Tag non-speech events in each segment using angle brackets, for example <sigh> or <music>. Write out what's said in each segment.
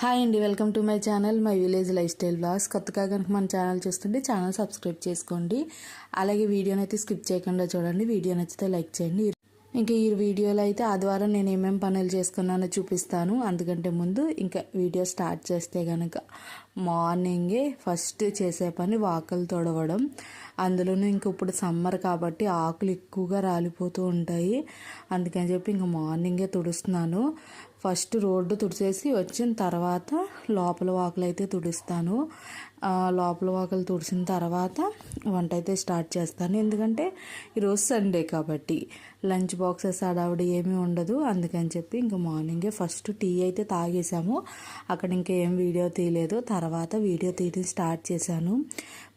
Hi అండి welcome to my channel my village lifestyle vlogs. కొత్తగా కనుక మన ఛానల్ చూస్తుంటే ఛానల్ సబ్స్క్రైబ్ చేసుకోండి. అలాగే వీడియోని అయితే స్కిప్ చేయకుండా చూడండి. వీడియో నచ్చితే లైక్ చేయండి. ఇంకా ఈ వీడియోలో అయితే ఆదివారం నేను ఏమేమి పనులు చేసుకున్నానో చూపిస్తాను. అందుకంటే ముందు ఇంకా వీడియో స్టార్ట్ చేస్తే కనుక మార్నింగే ఫస్ట్ చేసే పని వాకలు తొడవడం. అందులోనూ ఇంక ఇప్పుడు సమ్మర్ కాబట్టి ఆకులు ఎక్కువగా రాలిపోతూ ఉంటాయి. అందుకని చెప్పి ఇంకా మార్నింగే తుడుస్తున్నాను. ఫస్ట్ రోడ్డు తుడిచేసి వచ్చిన తర్వాత లోపల వాకులు అయితే తుడుస్తాను లోపల వాకులు తుడిచిన తర్వాత వంట అయితే స్టార్ట్ చేస్తాను. ఎందుకంటే ఈరోజు సండే కాబట్టి. లంచ్ బాక్సెస్ హడావిడి ఏమీ ఉండదు. అందుకని చెప్పి ఇంకా మార్నింగే ఫస్ట్ టీ అయితే తాగేసాము అక్కడ ఇంకా ఏం వీడియో తీయలేదు. తర్వాత వీడియో తీయడం స్టార్ట్ చేశాను.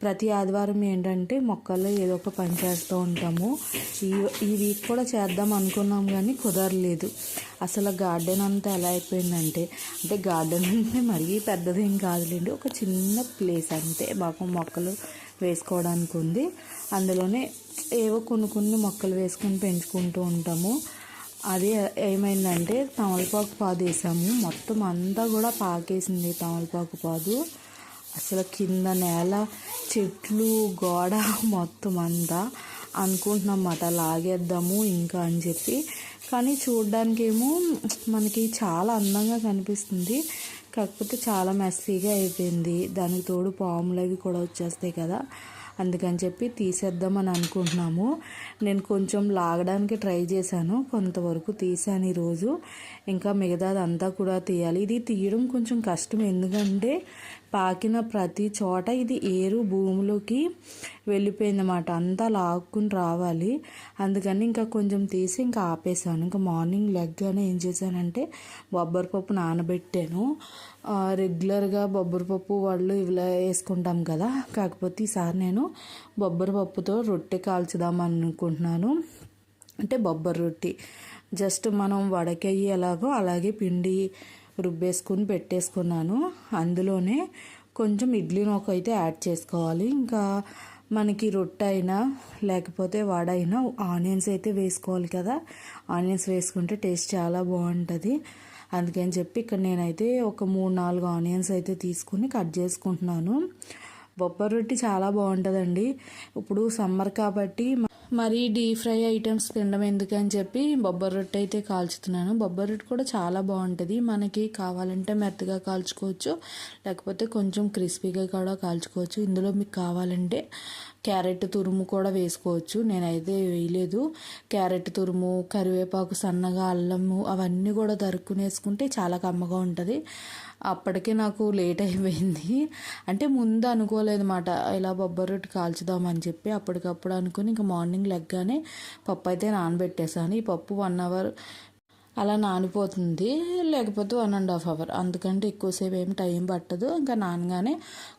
ప్రతి ఆదివారం ఏంటంటే మొక్కల్లో ఏదో ఒక పని చేస్తూ ఉంటాము. ఈ ఈ వీక్ కూడా చేద్దాం అనుకున్నాం కానీ కుదరలేదు. అసలు గార్డెన్ అంతా ఎలా అయిపోయిందంటే అంటే గార్డెన్ అంటే మరీ పెద్దదేం కాదులేండి. ఒక చిన్న ప్లేస్ అంతే. మాకు మొక్కలు వేసుకోవడానికి ఉంది. అందులోనే ఏవో కొన్ని కొన్ని మొక్కలు వేసుకొని పెంచుకుంటూ ఉంటాము. అది ఏమైందంటే తమలపాకు పాదు వేసాము. మొత్తం అంతా కూడా పాకేసింది తమలపాకు పాదు. అసలు కింద నేల చెట్లు గోడ <laughs> మొత్తం అంతా అనుకుంటున్నాం అన్నమాట లాగేద్దాము ఇంకా అని చెప్పి. కానీ చూడ్డానికి ఏమో మనకి చాలా అందంగా కనిపిస్తుంది. కాకపోతే చాలా మెస్సీగా అయిపోయింది. దానికి తోడు పాములు అవి కూడా వచ్చేస్తాయి కదా. అందుకని చెప్పి తీసేద్దామని అనుకుంటున్నాము. నేను కొంచెం లాగడానికి ట్రై చేశాను. కొంతవరకు తీసాను ఈరోజు. ఇంకా మిగతాదంతా కూడా తీయాలి. ఇది తీయడం కొంచెం కష్టం. ఎందుకంటే పాకిన ప్రతి చోట ఇది ఏరు భూమిలోకి వెళ్ళిపోయిందన్నమాట. అంతా లాక్కుని రావాలి. అందుకని ఇంకా కొంచెం తీసి ఇంకా ఆపేసాను ఇంకా మార్నింగ్ లెగ్గానే ఏం చేశానంటే బొబ్బరి పప్పు నానబెట్టాను. రెగ్యులర్గా బొబ్బరి పప్పు వాళ్ళు ఇలా వేసుకుంటాం కదా. కాకపోతే ఈసారి నేను బొబ్బరి పప్పుతో రొట్టె కాల్చుదాం అనుకుంటున్నాను. అంటే బొబ్బరి రొట్టి. జస్ట్ మనం వడకయ్యి ఎలాగో అలాగే పిండి రుబ్బేసుకుని పెట్టేసుకున్నాను. అందులోనే కొంచెం ఇడ్లీ నూక అయితే యాడ్ చేసుకోవాలి. ఇంకా మనకి రొట్టె అయినా లేకపోతే వడ అయినా ఆనియన్స్ అయితే వేసుకోవాలి కదా. ఆనియన్స్ వేసుకుంటే టేస్ట్ చాలా బాగుంటుంది. అందుకని చెప్పి ఇక్కడ నేనైతే ఒక మూడు నాలుగు ఆనియన్స్ అయితే తీసుకుని కట్ చేసుకుంటున్నాను. బొబ్బరి రొట్టి చాలా బాగుంటుందండి. ఇప్పుడు సమ్మర్ కాబట్టి మరీ డీప్ ఫ్రై ఐటమ్స్ తినడం ఎందుకని చెప్పి బొబ్బర్ రొట్టె అయితే కాల్చుతున్నాను. బొబ్బరి రొట్టె కూడా చాలా బాగుంటుంది. మనకి కావాలంటే మెత్తగా కాల్చుకోవచ్చు లేకపోతే కొంచెం క్రిస్పీగా కూడా కాల్చుకోవచ్చు. ఇందులో మీకు కావాలంటే క్యారెట్ తురుము కూడా వేసుకోవచ్చు. నేనైతే వేయలేదు. క్యారెట్ తురుము కరివేపాకు సన్నగా అల్లము అవన్నీ కూడా తరుక్కుని వేసుకుంటే చాలా కమ్మగా ఉంటుంది. అప్పటికే నాకు లేట్ అయిపోయింది. అంటే ముందు అనుకోలేదు అనమాట ఇలా బొబ్బరి రొట్టి కాల్చుదామని చెప్పి అప్పటికప్పుడు అనుకుని ఇంకా మార్నింగ్ లెగ్గానే పప్పు అయితే నానబెట్టేశాను. ఈ పప్పు వన్ అవర్ అలా నానిపోతుంది లేకపోతే వన్ అండ్ హాఫ్ అవర్ అందుకంటే ఎక్కువసేపు ఏం టైం పట్టదు. ఇంకా నానగానే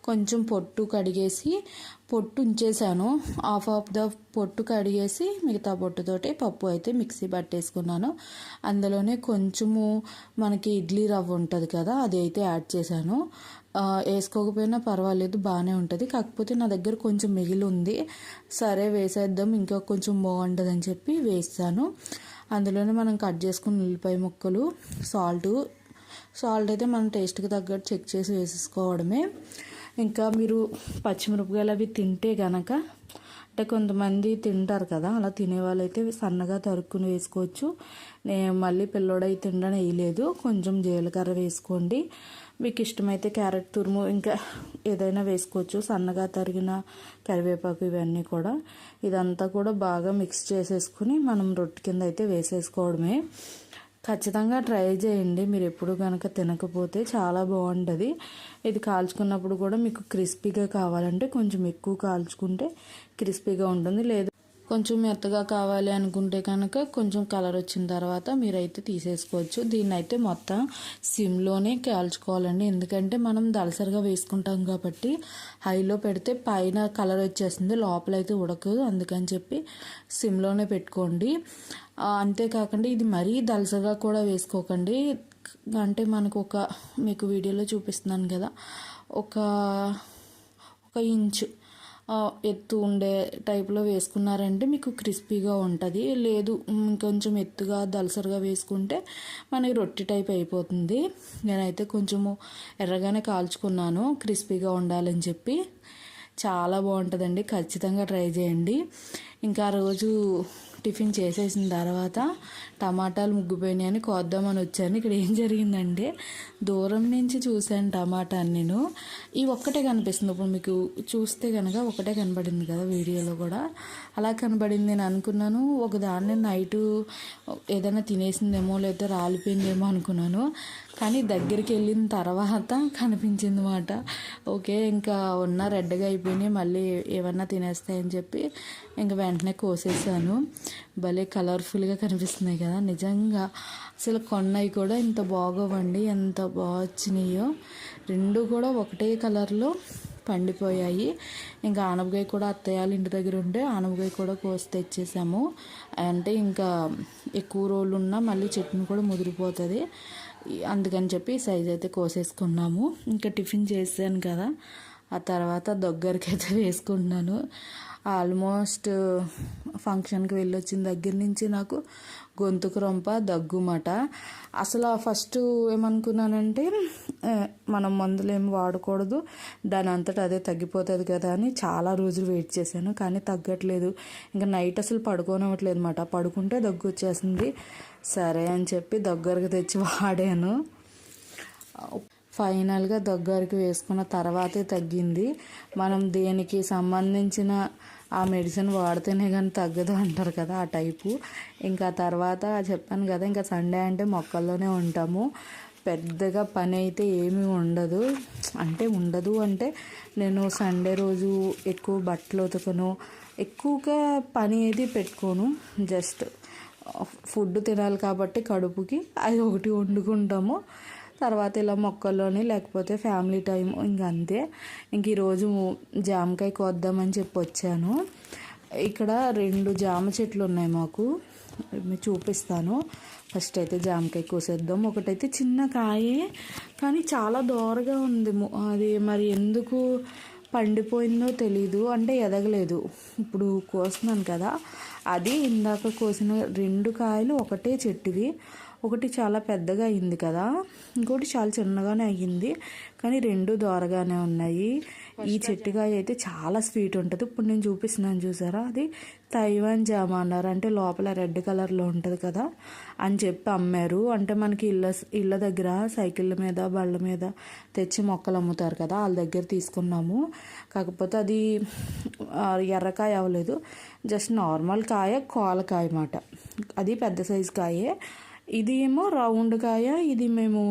కొంచెం పొట్టు కడిగేసి పొట్టు ఉంచేసాను హాఫ్ ఆఫ్ ద పొట్టు కడిగేసి మిగతా పొట్టుతోటి పప్పు అయితే మిక్సీ పట్టేసుకున్నాను. అందులోనే కొంచెము మనకి ఇడ్లీ రవ్వ ఉంటుంది కదా అది అయితే యాడ్ చేశాను. వేసుకోకపోయినా పర్వాలేదు బాగానే ఉంటుంది. కాకపోతే నా దగ్గర కొంచెం మిగిలి ఉంది. సరే వేసేద్దాం ఇంకా కొంచెం బాగుంటుంది అని చెప్పి వేస్తాను. అందులోనే మనం కట్ చేసుకున్న ఉల్లిపాయ ముక్కలు సాల్ట్. సాల్ట్ అయితే మనం టేస్ట్కి తగ్గట్టు చెక్ చేసి వేసేసుకోవడమే. ఇంకా మీరు పచ్చిమిరపకాయలు అవి తింటే కనుక అంటే కొంతమంది తింటారు కదా అలా తినే వాళ్ళైతే సన్నగా తరుక్కుని వేసుకోవచ్చు. నేను మళ్ళీ పిల్లోడై తినడం వేయలేదు కొంచెం జీలకర్ర వేసుకోండి. మీకు ఇష్టమైతే క్యారెట్ తురుము ఇంకా ఏదైనా వేసుకోవచ్చు. సన్నగా తరిగిన కరివేపాకు ఇవన్నీ కూడా. ఇదంతా కూడా బాగా మిక్స్ చేసేసుకుని మనం రొట్టె కింద అయితే వేసేసుకోవడమే. ఖచ్చితంగా ట్రై చేయండి. మీరు ఎప్పుడు కనుక తినకపోతే చాలా బాగుంటుంది. ఇది కాల్చుకున్నప్పుడు కూడా మీకు క్రిస్పీగా కావాలంటే కొంచెం ఎక్కువ కాల్చుకుంటే క్రిస్పీగా ఉంటుంది. లేదు కొంచెం మెత్తగా కావాలి అనుకుంటే కనుక కొంచెం కలర్ వచ్చిన తర్వాత మీరైతే తీసేసుకోవచ్చు. దీన్ని అయితే మొత్తం సిమ్లోనే కాల్చుకోవాలండి. ఎందుకంటే మనం దలసరిగా వేసుకుంటాం కాబట్టి హైలో పెడితే పైన కలర్ వచ్చేస్తుంది లోపల అయితే ఉడకదు. అందుకని చెప్పి సిమ్లోనే పెట్టుకోండి. అంతేకాకుండా ఇది మరీ దలసగా కూడా వేసుకోకండి. అంటే మనకు ఒక మీకు వీడియోలో చూపిస్తున్నాను కదా ఒక ఒక ఇంచు ఎత్తు ఉండే టైప్లో వేసుకున్నారంటే మీకు క్రిస్పీగా ఉంటుంది. లేదు ఇంకొంచెం ఎత్తుగా దలసరిగా వేసుకుంటే మనకి రొట్టె టైప్ అయిపోతుంది. నేనైతే కొంచెము ఎర్రగానే కాల్చుకున్నాను క్రిస్పీగా ఉండాలని చెప్పి. చాలా బాగుంటుందండి ఖచ్చితంగా ట్రై చేయండి. ఇంకా ఆ రోజు టిఫిన్ చేసేసిన తర్వాత టమాటాలు ముగ్గిపోయినాయని కోద్దామని వచ్చాను. ఇక్కడ ఏం జరిగిందంటే దూరం నుంచి చూశాను టమాటాని నేను. ఈ ఒక్కటే కనిపిస్తుంది. ఇప్పుడు మీకు చూస్తే కనుక ఒకటే కనబడింది కదా వీడియోలో కూడా. అలా కనబడింది నేను అనుకున్నాను. ఒక దాన్ని నైట్ ఏదైనా తినేసిందేమో లేకపోతే రాలిపోయిందేమో అనుకున్నాను. కానీ దగ్గరికి వెళ్ళిన తర్వాత కనిపించింది మాట ఓకే ఇంకా ఉన్న రెడ్గా అయిపోయినాయి మళ్ళీ ఏమన్నా తినేస్తాయని చెప్పి ఇంకా వెంటనే కోసేసాను. భలే కలర్ఫుల్గా కనిపిస్తున్నాయి కదా నిజంగా. అసలు కొన్నవి కూడా ఇంత బాగోవండి ఎంత బాగా వచ్చినాయో రెండు కూడా ఒకటే కలర్లో పండిపోయాయి. ఇంకా ఆనపకాయ కూడా అత్తయ్యాలు ఇంటి దగ్గర ఉంటే ఆనపకాయ కూడా కోసి తెచ్చేసాము. అంటే ఇంకా ఎక్కువ రోజులు ఉన్నా మళ్ళీ చట్నీ కూడా ముదిరిపోతుంది. అందుకని చెప్పి సైజ్ అయితే కోసేసుకున్నాము. ఇంకా టిఫిన్ చేశాను కదా. ఆ తర్వాత దగ్గరికి అయితే <laughs> వేసుకుంటున్నాను. ఆల్మోస్ట్ ఫంక్షన్కి uh, వెళ్ళొచ్చిన దగ్గర నుంచి నాకు గొంతుకు రొంప దగ్గుమట. అసలు ఫస్ట్ ఏమనుకున్నానంటే మనం మందులు ఏమి వాడకూడదు. దాని అంతటా అదే తగ్గిపోతుంది కదా అని చాలా రోజులు వెయిట్ చేశాను. కానీ తగ్గట్లేదు. ఇంకా నైట్ అసలు పడుకోనవట్లేదు అనమాట పడుకుంటే దగ్గు వచ్చేసింది సరే అని చెప్పి దగ్గరకు తెచ్చి వాడాను. ఫైనల్గా దగ్గరికి వేసుకున్న తర్వాతే తగ్గింది. మనం దేనికి సంబంధించిన ఆ మెడిసిన్ వాడితేనే కానీ తగ్గదు అంటారు కదా ఆ టైపు. ఇంకా తర్వాత చెప్పాను కదా ఇంకా సండే అంటే మొక్కల్లోనే ఉంటాము. పెద్దగా పని అయితే ఏమీ ఉండదు. అంటే ఉండదు అంటే నేను సండే రోజు ఎక్కువ బట్టలు ఉతకను. ఎక్కువగా పని ఏది పెట్టుకోను. జస్ట్ ఫుడ్ తినాలి కాబట్టి కడుపుకి అది ఒకటి వండుకుంటాము. తర్వాత ఇలా మొక్కల్లోనే లేకపోతే ఫ్యామిలీ టైం ఇంక అంతే. ఇంక ఈరోజు జామకాయ కోద్దామని చెప్పి వచ్చాను. ఇక్కడ రెండు జామ చెట్లు ఉన్నాయి మాకు. మీకు చూపిస్తాను. ఫస్ట్ అయితే జామకాయ కోసేద్దాం. ఒకటైతే చిన్న కాయే కానీ చాలా దోరగా ఉంది అది మరి ఎందుకు పండిపోయిందో తెలీదు. అంటే ఎదగలేదు. ఇప్పుడు కోస్తున్నాను కదా. అది ఇందాక కోసిన రెండు కాయలు ఒకటే చెట్టువి. ఒకటి చాలా పెద్దగా అయింది కదా. ఇంకోటి చాలా చిన్నగానే అయ్యింది. కానీ రెండు దోరగానే ఉన్నాయి. ఈ చెట్టుకాయ అయితే చాలా స్వీట్ ఉంటుంది. ఇప్పుడు నేను చూపిస్తున్నాను చూసారా? అది తైవాన్ జామ అన్నారు. అంటే లోపల రెడ్ కలర్లో ఉంటుంది కదా అని చెప్పి అమ్మారు. అంటే మనకి ఇళ్ళ ఇళ్ళ దగ్గర సైకిళ్ళ మీద బళ్ళ మీద తెచ్చి మొక్కలు అమ్ముతారు కదా వాళ్ళ దగ్గర తీసుకున్నాము. కాకపోతే అది ఎర్రకాయ అవ్వలేదు. జస్ట్ నార్మల్ కాయ కోలకాయ అన్నమాట. అది పెద్ద సైజు కాయే. ఇది ఏమో రౌండ్ కాయ. ఇది మేము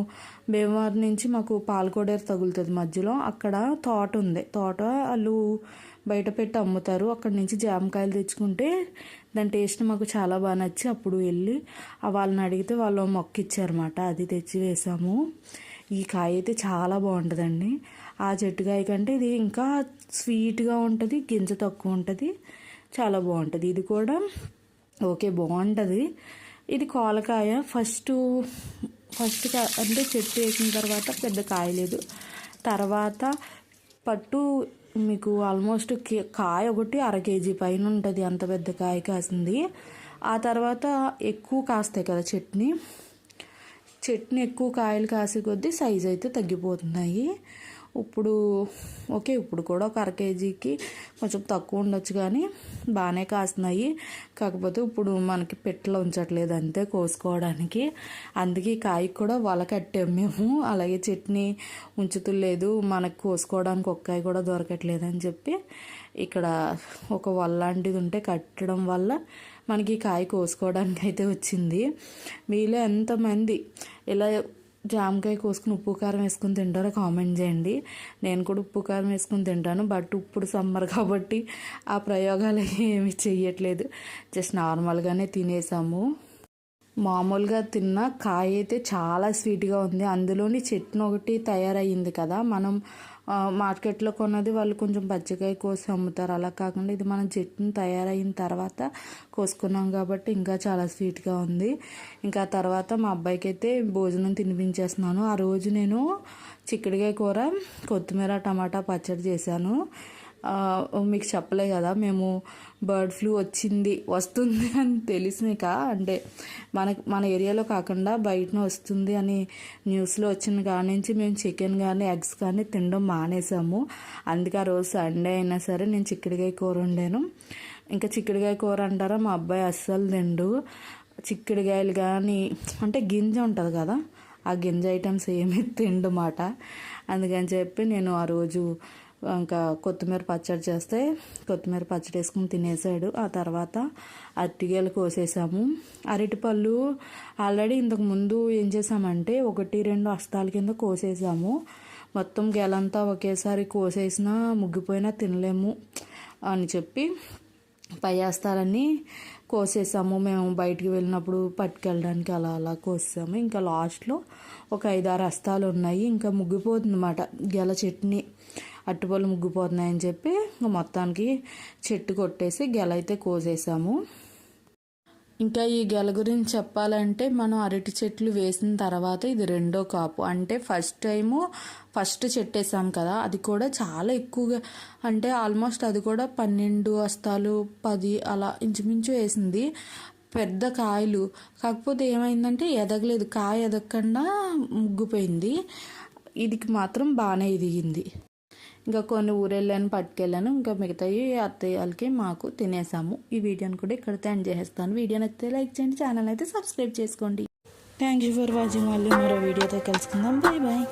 భీమవరం నుంచి మాకు పాలకోడేరు తగులుతుంది మధ్యలో. అక్కడ తోట ఉంది. తోట వాళ్ళు బయట పెట్టి అమ్ముతారు. అక్కడ నుంచి జామకాయలు తెచ్చుకుంటే దాని టేస్ట్ మాకు చాలా బాగా నచ్చి అప్పుడు వెళ్ళి వాళ్ళని అడిగితే వాళ్ళు మొక్క ఇచ్చారన్నమాట అది తెచ్చి వేసాము. ఈ కాయ అయితే చాలా బాగుంటుందండి. ఆ చెట్టుకాయ కంటే ఇది ఇంకా స్వీట్గా ఉంటుంది గింజ తక్కువ ఉంటుంది. చాలా బాగుంటుంది. ఇది కూడా ఓకే బాగుంటుంది. ఇది కోలకాయ. ఫస్ట్ ఫస్ట్ కా- అంటే చెట్టు వేసిన తర్వాత పెద్ద కాయ లేదు తర్వాత పట్టు మీకు ఆల్మోస్ట్ కాయ ఒకటి అర కేజీ పైన ఉంటుంది. అంత పెద్ద కాయ కాసింది. ఆ తర్వాత ఎక్కువ కాస్తాయి కదా చట్నీ చట్నీ ఎక్కువ కాయలు కాసే కొద్దీ సైజ్ అయితే తగ్గిపోతున్నాయి. ఇప్పుడు ఓకే ఇప్పుడు కూడా ఒక అర కేజీకి కొంచెం తక్కువ ఉండొచ్చు కానీ బాగానే కాస్తున్నాయి. కాకపోతే ఇప్పుడు మనకి పెట్టలో ఉంచట్లేదు అంతే కోసుకోవడానికి. అందుకే ఈ కూడా వల కట్టాము మేము. అలాగే చట్నీ ఉంచుతులేదు మనకు కోసుకోవడానికి ఒక్కాయ కూడా దొరకట్లేదు అని చెప్పి ఇక్కడ ఒక వల లాంటిది ఉంటే కట్టడం వల్ల మనకి ఈ కాయ కోసుకోవడానికి అయితే వచ్చింది. మీలో ఎంతమంది ఇలా జామకాయ కోసుకుని ఉప్పు కారం వేసుకుని తింటారో కామెంట్ చేయండి. నేను కూడా ఉప్పు కారం వేసుకుని తింటాను. బట్ ఇప్పుడు సమ్మర్ కాబట్టి ఆ ప్రయోగాలు <laughs> ఏమి చెయ్యట్లేదు. జస్ట్ నార్మల్గానే తినేసాము. మామూలుగా తిన్న కాయ అయితే చాలా స్వీట్గా ఉంది. అందులోని చట్నీ ఒకటి తయారయ్యింది కదా. మనం మార్కెట్లో కొన్నది వాళ్ళు కొంచెం పచ్చికాయ కోసి అమ్ముతారు. అలా కాకుండా ఇది మనం చెట్టును తయారైన తర్వాత కోసుకున్నాం కాబట్టి ఇంకా చాలా స్వీట్గా ఉంది. ఇంకా తర్వాత మా అబ్బాయికి అయితే భోజనం తినిపించేస్తున్నాను. ఆ రోజు నేను చిక్కుడుకాయ కూర కొత్తిమీర టమాటా పచ్చడి చేశాను. మీకు చెప్పలే కదా మేము బర్డ్ ఫ్లూ వచ్చింది వస్తుంది అని తెలిసినాక అంటే మన మన ఏరియాలో కాకుండా బయటన వస్తుంది అని న్యూస్లో వచ్చిన కాడి నుంచి మేము చికెన్ కానీ ఎగ్స్ కానీ తినడం మానేసాము. అందుకే ఆ రోజు సండే అయినా సరే నేను చిక్కుడుకాయ కూర వండాను. ఇంకా చిక్కుడుకాయ కూర అంటారా మా అబ్బాయి అస్సలు తిండు. చిక్కుడుకాయలు కానీ అంటే గింజ ఉంటుంది కదా ఆ గింజ ఐటమ్స్ ఏమీ తిండమాట అందుకని చెప్పి నేను ఆ రోజు ఇంకా కొత్తిమీర పచ్చడి చేస్తే కొత్తిమీర పచ్చడి వేసుకుని తినేసాడు. ఆ తర్వాత అరటికాయలు కోసేసాము. అరటిపళ్ళు ఆల్రెడీ ఇంతకు ముందు ఏం చేసామంటే ఒకటి రెండు అస్తాల కింద కోసేసాము. మొత్తం గెలంతా ఒకేసారి కోసేసినా ముగ్గిపోయినా తినలేము అని చెప్పి పై అస్తాలని కోసేసాము. మేము బయటికి వెళ్ళినప్పుడు పట్టుకెళ్ళడానికి అలా అలా కోసాము ఇంకా లాస్ట్లో ఒక ఐదారు అస్తాలు ఉన్నాయి. ఇంకా ముగ్గిపోతుంది అన్నమాట గెల చట్నీ. అట్టుపళ్ళు ముగ్గిపోతున్నాయని చెప్పి ఇంకా మొత్తానికి చెట్టు కొట్టేసి గెల అయితే కోసేసాము. ఇంకా ఈ గెల గురించి చెప్పాలంటే మనం అరటి చెట్లు వేసిన తర్వాత ఇది రెండో కాపు. అంటే ఫస్ట్ టైము ఫస్ట్ చెట్టు వేసాం కదా అది కూడా చాలా ఎక్కువగా అంటే ఆల్మోస్ట్ అది కూడా పన్నెండు వస్తాలు పది అలా ఇంచుమించు వేసింది. పెద్ద కాయలు. కాకపోతే ఏమైందంటే ఎదగలేదు. కాయ ఎదగకుండా ముగ్గిపోయింది. ఇదికి మాత్రం బాగానే ఎదిగింది. ఇంకా కొన్ని ఊరెళ్ళాను పట్టుకెళ్ళాను. ఇంకా మిగతాయి అత్తయ్య వాళ్ళకి మాకు తినేసాము. ఈ వీడియోని కూడా ఇక్కడితో ఎండ్ చేసేస్తాను. వీడియో నచ్చితే లైక్ చేయండి ఛానల్ అయితే సబ్స్క్రైబ్ చేసుకోండి. థ్యాంక్ యూ ఫర్ వాచింగ్ మళ్ళీ మరో వీడియోతో కలుసుకుందాం. Bye bye